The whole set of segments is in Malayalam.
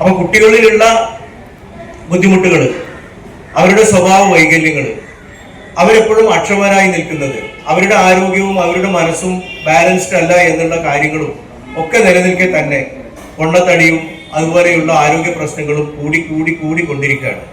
അപ്പൊ കുട്ടികളിലുള്ള ബുദ്ധിമുട്ടുകൾ അവരുടെ സ്വഭാവ വൈകല്യങ്ങൾ അവരെപ്പോഴും അക്ഷമരായി നിൽക്കുന്നത് അവരുടെ ആരോഗ്യവും അവരുടെ മനസ്സും ബാലൻസ്ഡ് അല്ല എന്നുള്ള കാര്യങ്ങളും ഒക്കെ നിലനിൽക്കെ തന്നെ പൊണ്ണത്തടിയും അതുപോലെയുള്ള ആരോഗ്യ പ്രശ്നങ്ങളും കൂടി കൂടി കൂടി കൊണ്ടിരിക്കുകയാണ്.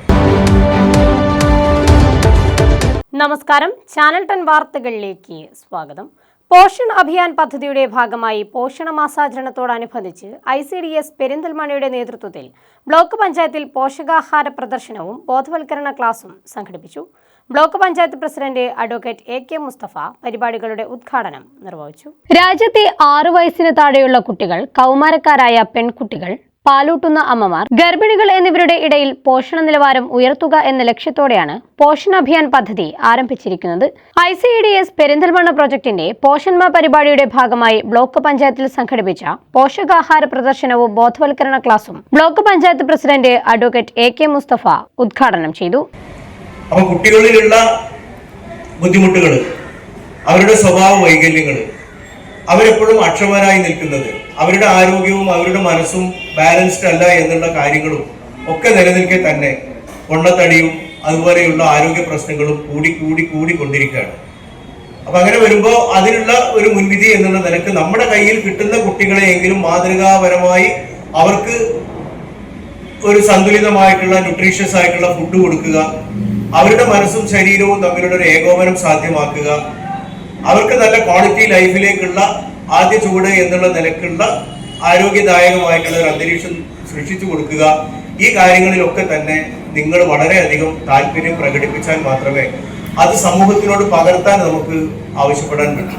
നമസ്കാരം. ചാനൽ ടെൻ വാർത്തകളിലേക്ക് സ്വാഗതം. പോഷൺ അഭിയാൻ പദ്ധതിയുടെ ഭാഗമായി പോഷണ മാസാചരണത്തോടനുബന്ധിച്ച് ഐ സി ഡി എസ് പെരിന്തൽമണയുടെ നേതൃത്വത്തിൽ ബ്ലോക്ക് പഞ്ചായത്തിൽ പോഷകാഹാര പ്രദർശനവും ബോധവൽക്കരണ ക്ലാസും സംഘടിപ്പിച്ചു. Block panchayat president advocate A K Mustafa പരിപാടികളുടെ ഉദ്ഘാടനം നിർവഹിച്ചു. രാജ്യത്തെ ആറു വയസ്സിന് താഴെയുള്ള കുട്ടികൾ കൗമാരക്കാരായ പെൺകുട്ടികൾ പാലൂട്ടുന്ന അമ്മമാർ ഗർഭിണികൾ എന്നിവരുടെ ഇടയിൽ പോഷണ നിലവാരം ഉയർത്തുക എന്ന ലക്ഷ്യത്തോടെയാണ് പോഷൺ അഭിയാൻ പദ്ധതി ആരംഭിച്ചിരിക്കുന്നത്. I C D S Perinthalmanna പ്രൊജക്ടിന്റെ പോഷൺമ പരിപാടിയുടെ ഭാഗമായി ബ്ലോക്ക് പഞ്ചായത്തിൽ സംഘടിപ്പിച്ച പോഷകാഹാര പ്രദർശനവും ബോധവൽക്കരണ ക്ലാസും block panchayat president advocate A K Mustafa ഉദ്ഘാടനം ചെയ്തു. കുട്ടികളിലുള്ള ബുദ്ധിമുട്ടുകൾ അവരുടെ സ്വഭാവ വൈകല്യങ്ങൾ അവരെപ്പോഴും അക്ഷമരായി നിൽക്കുന്നത് അവരുടെ ആരോഗ്യവും അവരുടെ മനസ്സും ബാലൻസ്ഡ് അല്ല എന്നുള്ള കാര്യങ്ങളും ഒക്കെ നിലനിൽക്കെ തന്നെ പൊണ്ണത്തടിയും അതുപോലെയുള്ള ആരോഗ്യ പ്രശ്നങ്ങളും കൂടി കൂടി കൂടി കൊണ്ടിരിക്കുകയാണ് അപ്പൊ അങ്ങനെ വരുമ്പോൾ അതിനുള്ള ഒരു മുൻവിധി എന്നുള്ള നിലയ്ക്ക് നമ്മുടെ കയ്യിൽ കിട്ടുന്ന കുട്ടികളെയെങ്കിലും മാതൃകാപരമായി അവർക്ക് ഒരു സന്തുലിതമായിട്ടുള്ള ന്യൂട്രീഷ്യസ് ആയിട്ടുള്ള ഫുഡ് കൊടുക്കുക. അവരുടെ മനസ്സും ശരീരവും തമ്മിലുള്ള ഒരു ഏകോപനം സാധ്യമാക്കുക. അവർക്ക് നല്ല ക്വാളിറ്റി ലൈഫിലേക്കുള്ള ആദ്യ ചുവട് എന്നുള്ള നിലക്കുള്ള ആരോഗ്യദായകമായിട്ടുള്ള ഒരു അന്തരീക്ഷം സൃഷ്ടിച്ചു കൊടുക്കുക. ഈ കാര്യങ്ങളിലൊക്കെ തന്നെ നിങ്ങൾ വളരെയധികം താല്പര്യം പ്രകടിപ്പിച്ചാൽ മാത്രമേ അത് സമൂഹത്തിനോട് പകർത്താൻ നമുക്ക് ആവശ്യപ്പെടാൻ പറ്റൂ.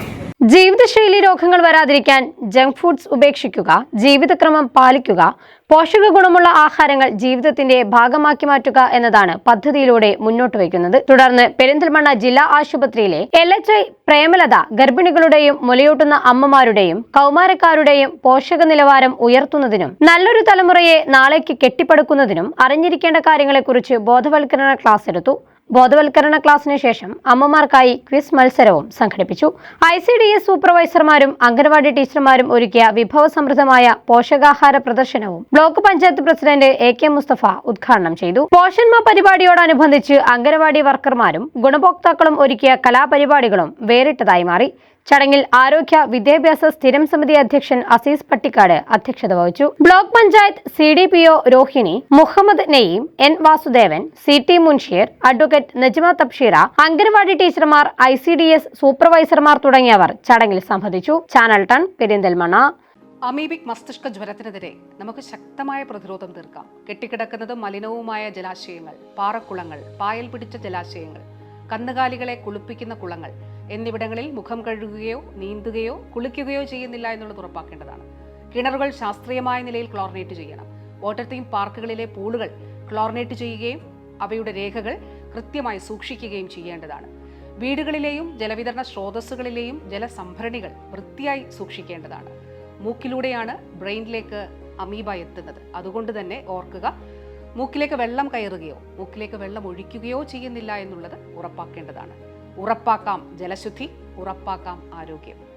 ജീവിതശൈലി രോഗങ്ങൾ വരാതിരിക്കാൻ ജങ്ക് ഫുഡ്സ് ഉപേക്ഷിക്കുക ജീവിതക്രമം പാലിക്കുക പോഷക ഗുണമുള്ള ആഹാരങ്ങൾ ജീവിതത്തിന്റെ ഭാഗമാക്കി മാറ്റുക എന്നതാണ് പദ്ധതിയിലൂടെ മുന്നോട്ട് വയ്ക്കുന്നത്. തുടർന്ന് പെരിന്തൽമണ്ണ ജില്ലാ ആശുപത്രിയിലെ എൽ എച്ച് ഐ പ്രേമലത ഗർഭിണികളുടെയും മുലയൂട്ടുന്ന അമ്മമാരുടെയും കൗമാരക്കാരുടെയും പോഷക നിലവാരം ഉയർത്തുന്നതിനും നല്ലൊരു തലമുറയെ നാളേക്ക് കെട്ടിപ്പടുക്കുന്നതിനും അറിഞ്ഞിരിക്കേണ്ട കാര്യങ്ങളെക്കുറിച്ച് ബോധവൽക്കരണ ക്ലാസ് എടുത്തു. ബോധവൽക്കരണ ക്ലാസ്സിന് ശേഷം അമ്മമാർക്കായി ക്വിസ് മത്സരവും സംഘടിപ്പിച്ചു. ഐ സി ഡി എസ് സൂപ്പർവൈസർമാരും അംഗൻവാടി ടീച്ചർമാരും ഒരുക്കിയ വിഭവസമൃദ്ധമായ പോഷകാഹാര പ്രദർശനവും block panchayat president A K Mustafa ഉദ്ഘാടനം ചെയ്തു. പോഷന്മ പരിപാടിയോടനുബന്ധിച്ച് അംഗൻവാടി വർക്കർമാരും ഗുണഭോക്താക്കളും ഒരുക്കിയ കലാപരിപാടികളും വേറിട്ടതായി മാറി. ചടങ്ങിൽ ആരോഗ്യ വിദ്യാഭ്യാസ സ്ഥിരം സമിതി അധ്യക്ഷൻ അസീസ് പട്ടിക്കാട് അധ്യക്ഷത വഹിച്ചു. Block panchayat C D P O Rohini Muhammad നെയ്യം N Vasudevan C T Munsheer advocate Najma Tabsheera anganwadi ടീച്ചർമാർ ഐ സി ഡി എസ് സൂപ്പർവൈസർമാർ തുടങ്ങിയവർ ചടങ്ങിൽ സംബന്ധിച്ചു. Channel ton Perinthalmanna. അമീബിക് മസ്തിഷ്ക ജ്വരത്തിനെതിരെ നമുക്ക് ശക്തമായ പ്രതിരോധം തീർക്കാം. കെട്ടിക്കിടക്കുന്നത് മലിനവുമായ ജലാശയങ്ങൾ പാറക്കുളങ്ങൾ പായൽ പിടിച്ച ജലാശയങ്ങൾ കന്നുകാലികളെ കുളിപ്പിക്കുന്ന കുളങ്ങൾ എന്നിവിടങ്ങളിൽ മുഖം കഴുകുകയോ നീന്തുകയോ കുളിക്കുകയോ ചെയ്യുന്നില്ല എന്നുള്ളത് ഉറപ്പാക്കേണ്ടതാണ്. കിണറുകൾ ശാസ്ത്രീയമായ നിലയിൽ ക്ലോറിനേറ്റ് ചെയ്യണം. വാട്ടർ തീം പാർക്കുകളിലെ പൂളുകൾ ക്ലോറിനേറ്റ് ചെയ്യുകയും അവയുടെ രേഖകൾ കൃത്യമായി സൂക്ഷിക്കുകയും ചെയ്യേണ്ടതാണ്. വീടുകളിലെയും ജലവിതരണ സ്രോതസ്സുകളിലെയും ജലസംഭരണികൾ വൃത്തിയായി സൂക്ഷിക്കേണ്ടതാണ്. മൂക്കിലൂടെയാണ് ബ്രെയിനിലേക്ക് അമീബ എത്തുന്നത്. അതുകൊണ്ട് തന്നെ ഓർക്കുക മൂക്കിലേക്ക് വെള്ളം കയറുകയോ മൂക്കിലേക്ക് വെള്ളം ഒഴിക്കുകയോ ചെയ്യുന്നില്ല എന്നുള്ളത് ഉറപ്പാക്കേണ്ടതാണ്. ഉറപ്പാക്കാം ജലശുദ്ധി ഉറപ്പാക്കാം ആരോഗ്യം.